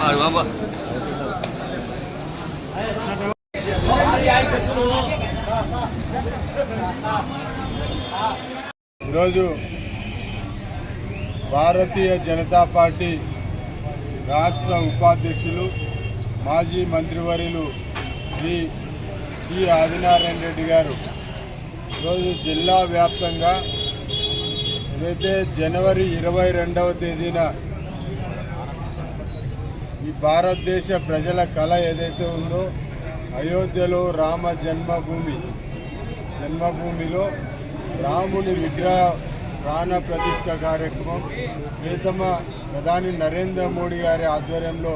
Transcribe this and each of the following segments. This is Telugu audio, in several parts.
আর বাবা Thank you. ఈరోజు భారతీయ జనతా పార్టీ రాష్ట్ర ఉపాధ్యక్షులు మాజీ మంత్రివర్యులు శ్రీ సి ఆదినారాయణ రెడ్డి గారు. ఈరోజు జిల్లా వ్యాప్తంగా ఏదైతే జనవరి ఇరవై రెండవ తేదీన ఈ భారతదేశ ప్రజల కళ ఏదైతే ఉందో అయోధ్యలో రామ జన్మభూమి జన్మభూమిలో రాముని విగ్రహ ప్రాణ ప్రతిష్ట కార్యక్రమం ప్రీతమ ప్రధాని నరేంద్ర మోడీ గారి ఆధ్వర్యంలో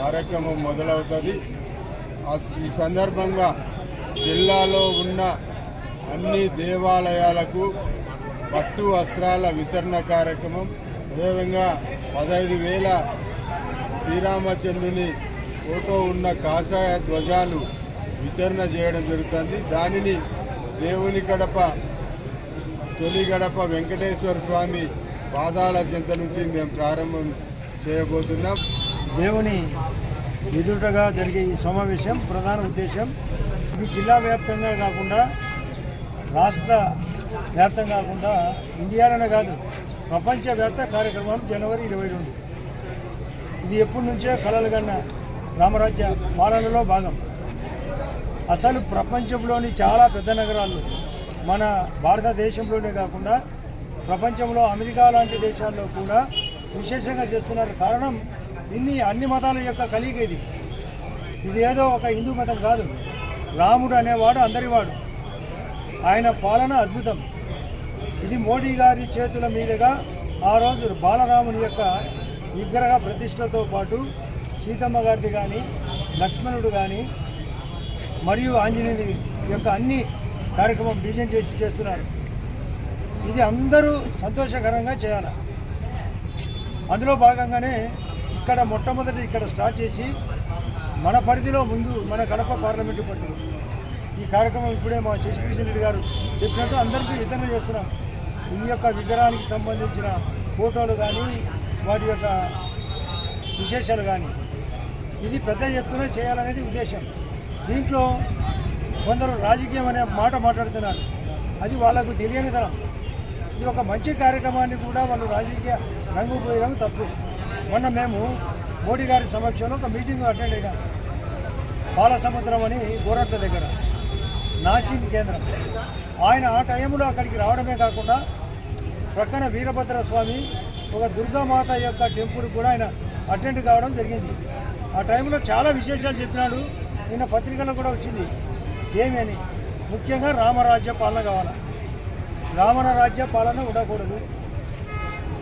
కార్యక్రమం మొదలవుతుంది. ఈ సందర్భంగా జిల్లాలో ఉన్న అన్ని దేవాలయాలకు పట్టు వస్త్రాల వితరణ కార్యక్రమం అదేవిధంగా పదహైదు వేల శ్రీరామచంద్రుని ఫోటో ఉన్న కాషాయ ధ్వజాలు వితరణ చేయడం జరుగుతుంది. దానిని దేవుని కడప తొలి గడప వెంకటేశ్వర స్వామి పాదాల చింత నుంచి మేము ప్రారంభం చేయబోతున్నాం. దేవుని ఎదుటగా జరిగే ఈ సమావేశం ప్రధాన ఉద్దేశం ఇది జిల్లా వ్యాప్తంగా కాకుండా రాష్ట్ర వ్యాప్తం కాకుండా ఇండియాలోనే కాదు ప్రపంచవ్యాప్త కార్యక్రమం జనవరి ఇరవై రెండు. ఇది ఎప్పటి నుంచో కలలు కన్న రామరాజ్య పాలనలో భాగం. అసలు ప్రపంచంలోని చాలా పెద్ద నగరాలు మన భారతదేశంలోనే కాకుండా ప్రపంచంలో అమెరికా లాంటి దేశాల్లో కూడా విశేషంగా చేస్తున్నారు. కారణం ఇన్ని అన్ని మతాల యొక్క కలిగి ఇది. ఇది ఏదో ఒక హిందూ మతం కాదు. రాముడు అనేవాడు అందరివాడు. ఆయన పాలన అద్భుతం. ఇది మోడీ గారి చేతుల మీదుగా ఆ రోజు బాలరాముని యొక్క విగ్రహ ప్రతిష్టతో పాటు సీతమ్మ గారిది కానీ లక్ష్మణుడు కానీ మరియు ఆంజనేయుని యొక్క అన్ని కార్యక్రమం డిజైన్ చేసి చేస్తున్నారు. ఇది అందరూ సంతోషకరంగా చేయాలి. అందులో భాగంగానే ఇక్కడ మొట్టమొదటి ఇక్కడ స్టార్ట్ చేసి మన పరిధిలో ముందు మన కడప పార్లమెంటు పట్టు ఈ కార్యక్రమం ఇప్పుడే మా శశిభూషణ్ రెడ్డి గారు చెప్పినట్టు అందరికీ వితరణ చేస్తున్నాం. ఈ యొక్క విగ్రహానికి సంబంధించిన ఫోటోలు కానీ వాటి యొక్క విశేషాలు కానీ. ఇది పెద్ద ఎత్తున చేయాలనేది ఉద్దేశం. దీంట్లో కొందరు రాజకీయం అనే మాట మాట్లాడుతున్నారు. అది వాళ్ళకు తెలియని తరం. ఇది ఒక మంచి కార్యక్రమాన్ని కూడా వాళ్ళు రాజకీయ రంగు పోయడం తప్పు. మొన్న మేము మోడీ గారి సమక్షంలో ఒక మీటింగ్ అటెండ్ అయినాం. బాలసముద్రం అని గోరట్ల దగ్గర. నాచింగ్ కేంద్రం. ఆయన ఆ టైంలో అక్కడికి రావడమే కాకుండా ప్రక్కన వీరభద్ర స్వామి ఒక దుర్గామాత యొక్క టెంపుల్ కూడా ఆయన అటెండ్ కావడం జరిగింది. ఆ టైంలో చాలా విశేషాలు చెప్పినాడు. నిన్న పత్రికలో కూడా వచ్చింది. ఏమి అని? ముఖ్యంగా రామరాజ్య పాలన కావాలి? రావణ రాజ్య పాలన ఉండకూడదు.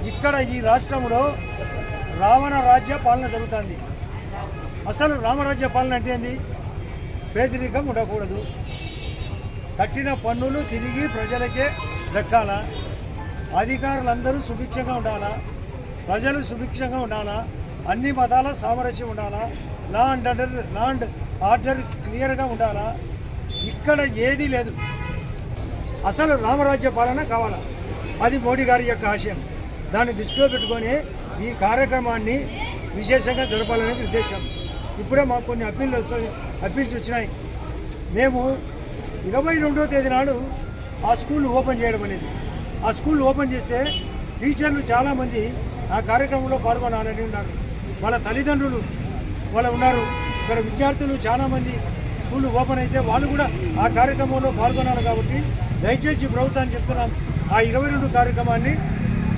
ఇక్కడ ఈ రాష్ట్రంలో రావణ రాజ్య పాలన జరుగుతుంది. అసలు రామరాజ్య పాలన అంటే ఏంది? పేదరికం ఉండకూడదు. కట్టిన పన్నులు తిరిగి ప్రజలకే దక్కాల? అధికారులందరూ సుభిక్షంగా ఉండాలా? ప్రజలు సుభిక్షంగా ఉండాలా? అన్ని మతాల సామరస్యం ఉండాలా? Law and order law and order క్లియర్గా ఉండాలా? ఇక్కడ ఏదీ లేదు. అసలు రామరాజ్య పాలన కావాలా? అది మోడీ గారి యొక్క ఆశయం. దాన్ని దృష్టిలో పెట్టుకొని ఈ కార్యక్రమాన్ని విశేషంగా జరపాలనేది ఉద్దేశం. ఇప్పుడే మాకు కొన్ని అప్పీళ్ళు వస్తాయి అప్పీల్స్ వచ్చినాయి. మేము ఇరవై రెండో తేదీ నాడు ఆ స్కూల్ ఓపెన్ చేయడం అనేది. ఆ స్కూల్ ఓపెన్ చేస్తే టీచర్లు చాలామంది ఆ కార్యక్రమంలో పాల్గొనాలని ఉన్నారు. వాళ్ళ తల్లిదండ్రులు వాళ్ళు ఉన్నారు. ఇక్కడ విద్యార్థులు చాలామంది స్కూల్ ఓపెన్ అయితే వాళ్ళు కూడా ఆ కార్యక్రమంలో పాల్గొనాలి కాబట్టి దయచేసి ప్రభుత్వాన్ని చెప్తున్నాం ఆ ఇరవై రెండు కార్యక్రమాన్ని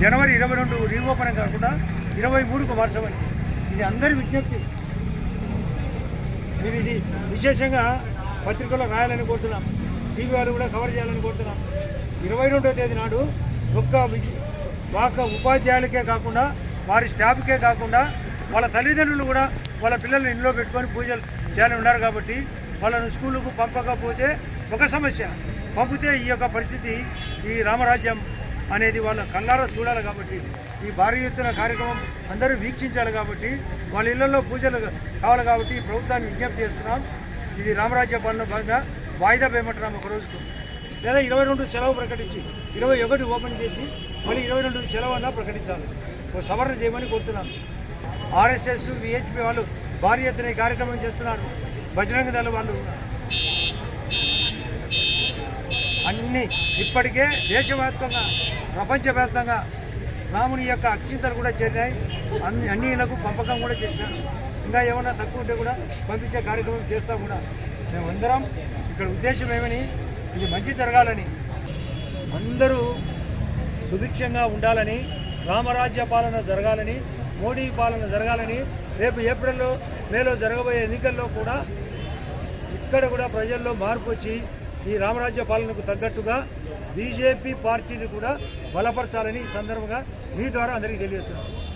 జనవరి ఇరవై రెండు రీఓపెన్ కాకుండా ఇరవై మూడుకు మార్చమని. ఇది అందరి విజ్ఞప్తి. మీరు ఇది విశేషంగా పత్రికల్లో రాయాలని కోరుతున్నాం. టీవీ వారు కూడా కవర్ చేయాలని కోరుతున్నాం. ఇరవై రెండో తేదీ నాడు ఒక్క విద్య ఒక్క ఉపాధ్యాయులకే కాకుండా వారి స్టాఫ్కే కాకుండా వాళ్ళ తల్లిదండ్రులు కూడా వాళ్ళ పిల్లల్ని ఇంట్లో పెట్టుకొని పూజలు చేయాలని ఉన్నారు కాబట్టి వాళ్ళను స్కూలుకు పంపకపోతే ఒక సమస్య. పంపితే ఈ యొక్క పరిస్థితి ఈ రామరాజ్యం అనేది వాళ్ళ కళ్ళారా చూడాలి కాబట్టి ఈ భారీ ఎత్తున కార్యక్రమం అందరూ వీక్షించాలి కాబట్టి వాళ్ళ ఇళ్ళలో పూజలు కావాలి కాబట్టి ప్రభుత్వాన్ని విజ్ఞప్తి చేస్తున్నాం. ఇది రామరాజ్య పాలన భాగంగా వాయిదా వేయమంటున్నాం ఒక రోజుకు. లేదా ఇరవై రెండు సెలవు ప్రకటించి ఇరవై ఒకటి ఓపెన్ చేసి మళ్ళీ ఇరవై రెండు సెలవు అన్నా ప్రకటించాలి. ఒక సవరణ చేయమని కోరుతున్నాను. ఆర్ఎస్ఎస్ విహెచ్పి వాళ్ళు భారీ ఎత్తున ఈ కార్యక్రమం చేస్తున్నారు. బజరంగ దళ వాళ్ళు అన్ని ఇప్పటికే దేశవ్యాప్తంగా ప్రపంచవ్యాప్తంగా రాముని యొక్క అక్షింతలు కూడా చేరినాయి. అన్ని అన్నిలకు పంపకం కూడా చేశారు. ఇంకా ఏమన్నా తక్కువ ఉంటే కూడా పంపించే కార్యక్రమం చేస్తాం కూడా మేమందరం ఇక్కడ ఉద్దేశం ఏమని ఇది మంచి జరగాలని అందరూ సుభిక్షంగా ఉండాలని రామరాజ్య పాలన జరగాలని మోడీ పాలన జరగాలని రేపు ఏప్రిల్లో మేలో జరగబోయే ఎన్నికల్లో కూడా ఇక్కడ కూడా ప్రజల్లో మార్పు వచ్చి ఈ రామరాజ్య పాలనకు తగ్గట్టుగా బీజేపీ పార్టీని కూడా బలపరచాలని ఈ సందర్భంగా మీ ద్వారా అందరికీ తెలియజేస్తున్నాను.